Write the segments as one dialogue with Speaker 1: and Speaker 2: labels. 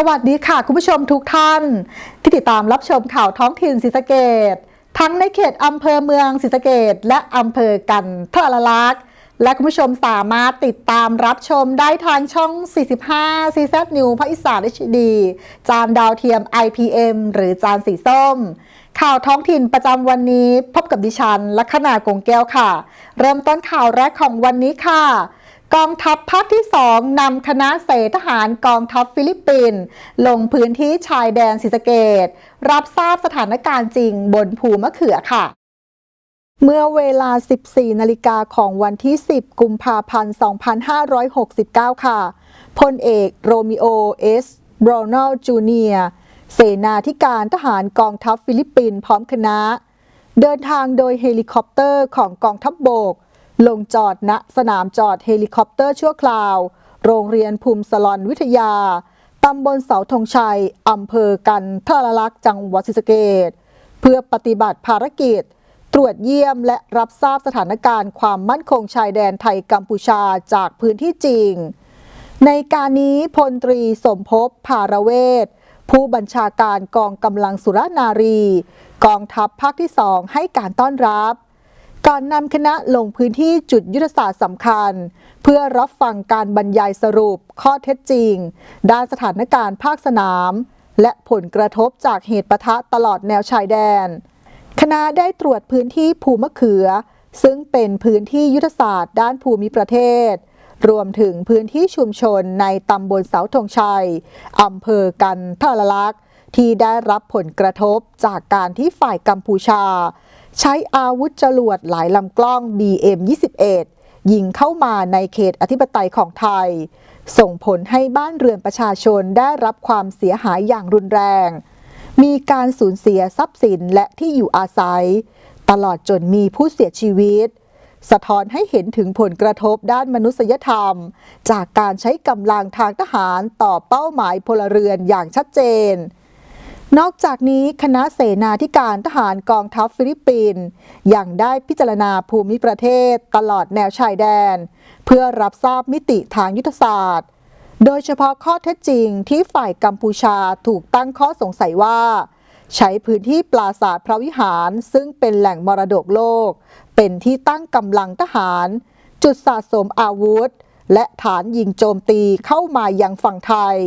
Speaker 1: สวัสดีค่ะ คุณผู้ชมทุกท่าน ที่ติดตามรับชมข่าวท้องถิ่นศรีสะเกดทั้งในเขตอำเภอเมืองศรีสะเกดและอำเภอกันทรลักษณ์และคุณผู้ชมสามารถติดตามรับชมได้ทางช่อง 45 CZ New ภาคอีสาน HD จานดาวเทียม IPM หรือจานสีส้ม ข่าวท้องถิ่นประจำวันนี้พบกับดิฉันลัคนากงแก้วค่ะ เริ่มต้นข่าวแรกของวันนี้ค่ะ กองทัพภาคที่ 2นำคณะเสทหารกองทัพฟิลิปปินส์ลงพื้นที่ชายแดนศรีสะเกดรับทราบสถานการณ์จริงบนภูมะเขือค่ะ เมื่อเวลา 14 นาฬิกาของวันที่ 10 กุมภาพันธ์ 2569 ค่ะ พลเอกโรมิโอ เอสบรอนอลจูเนียเสนาธิการทหารกองทัพฟิลิปปินส์พร้อมคณะ เดินทางโดยเฮลิคอปเตอร์ของกองทัพบบก ลงจอดณสนามจอดเฮลิคอปเตอร์ชั่วคราว โรงเรียนภูมิสลอนวิทยา ตำบลเสาธงชัย อำเภอกันทรลักษ์จังหวัดศรีสะเกษเพื่อปฏิบัติภารกิจ ตรวจเยี่ยมและรับทราบสถานการณ์ความมั่นคงชายแดนไทยกัมพูชาจากพื้นที่จริง ในการนี้พลตรีสมภพภารเวศผู้บัญชาการกองกำลังสุรนารี กองทัพภาคที่สองให้การต้อนรับ ก่อนนำคณะลงพื้นที่จุดยุทธศาสตร์สำคัญ เพื่อรับฟังการบรรยายสรุปข้อเท็จจริง ด้านสถานการณ์ภาคสนาม และผลกระทบจากเหตุปะทะตลอดแนวชายแดน คณะได้ตรวจพื้นที่ภูมะเขือ ซึ่งเป็นพื้นที่ยุทธศาสตร์ด้านภูมิประเทศ รวมถึงพื้นที่ชุมชนในตำบลเสาธงชัยอำเภอกันทรลักษ์ที่ได้รับผลกระทบจากการที่ฝ่ายกัมพูชา ใช้อาวุธจรวดหลายลำกล้อง BM-21 ยิงเข้ามาในเขตอธิปไตยของไทย ส่งผลให้บ้านเรือนประชาชนได้รับความเสียหายอย่างรุนแรง มีการสูญเสียทรัพย์สินและที่อยู่อาศัย ตลอดจนมีผู้เสียชีวิต สะท้อนให้เห็นถึงผลกระทบด้านมนุษยธรรม จากการใช้กำลังทางทหารต่อเป้าหมายพลเรือนอย่างชัดเจน นอกจากนี้คณะเสนาธิการทหารกองทัพฟิลิปปินส์ยังได้พิจารณาภูมิประเทศตลอดแนวชายแดน เพื่อรับทราบมิติทางยุทธศาสตร์ โดยเฉพาะข้อเท็จจริงที่ฝ่ายกัมพูชาถูกตั้งข้อสงสัยว่า ใช้พื้นที่ปราสาทพระวิหารซึ่งเป็นแหล่งมรดกโลก เป็นที่ตั้งกำลังทหาร จุดสะสมอาวุธ และฐานยิงโจมตีเข้ามายังฝั่งไทย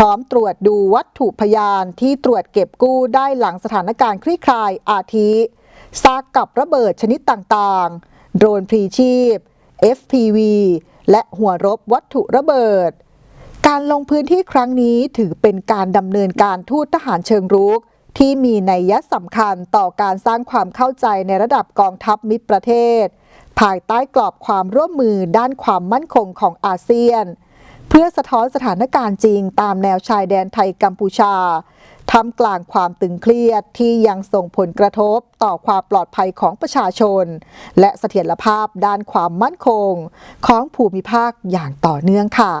Speaker 1: พร้อมตรวจดูวัตถุพยานที่ตรวจเก็บกู้ได้หลังสถานการณ์คลี่คลายอาทิซากกับระเบิดชนิดต่างๆ โดรนพรีชีพ FPV และหัวรบวัตถุระเบิด การลงพื้นที่ครั้งนี้ถือเป็นการดำเนินการทูตทหารเชิงรุก ที่มีนัยยะสำคัญต่อการสร้างความเข้าใจในระดับกองทัพมิตรประเทศ ภายใต้กรอบความร่วมมือด้านความมั่นคงของอาเซียน เพื่อสะท้อนสถานการณ์จริงตามแนวชายแดนไทยกัมพูชาทำกลางความตึงเครียดที่ยังส่งผลกระทบต่อความปลอดภัยของประชาชน และเสถียรภาพด้านความมั่นคง ของภูมิภาคอย่างต่อเนื่องค่ะ